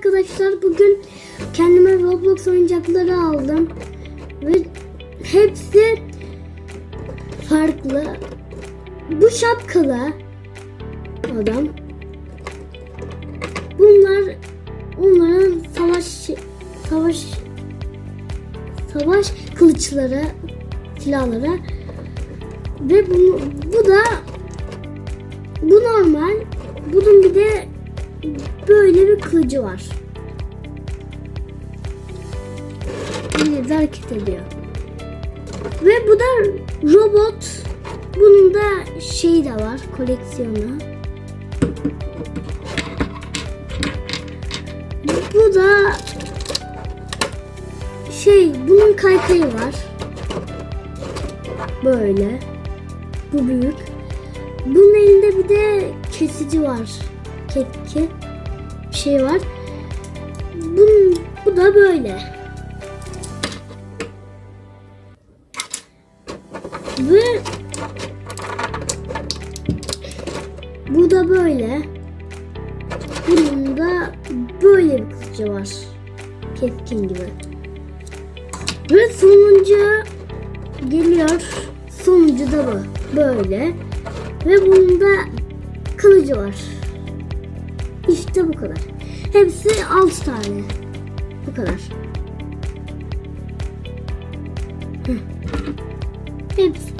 arkadaşlar bugün kendime Roblox oyuncakları aldım ve hepsi farklı. Bu şapkalı adam. Bunlar onların savaş savaş savaş kılıçları, silahları ve bu, bu da bu normal. Bunun bir de böyle bir kılıcı var. Yine de hareket ediyor. Ve bu da robot. Bunun da şeyi de var koleksiyonu. Bu da şey bunun kaykayı var. Böyle. Bu büyük. Bunun elinde bir de kesici var. Kepki. Bir şey var. Bunun, bu da böyle. Ve bu da böyle. Bunun da böyle bir kılıcı var. Keskin gibi. Ve sonuncu geliyor. Sonuncu da bu. Böyle. Ve bunun da kılıcı var. İşte bu kadar. Hepsi 6 tane. Bu kadar. Hepsi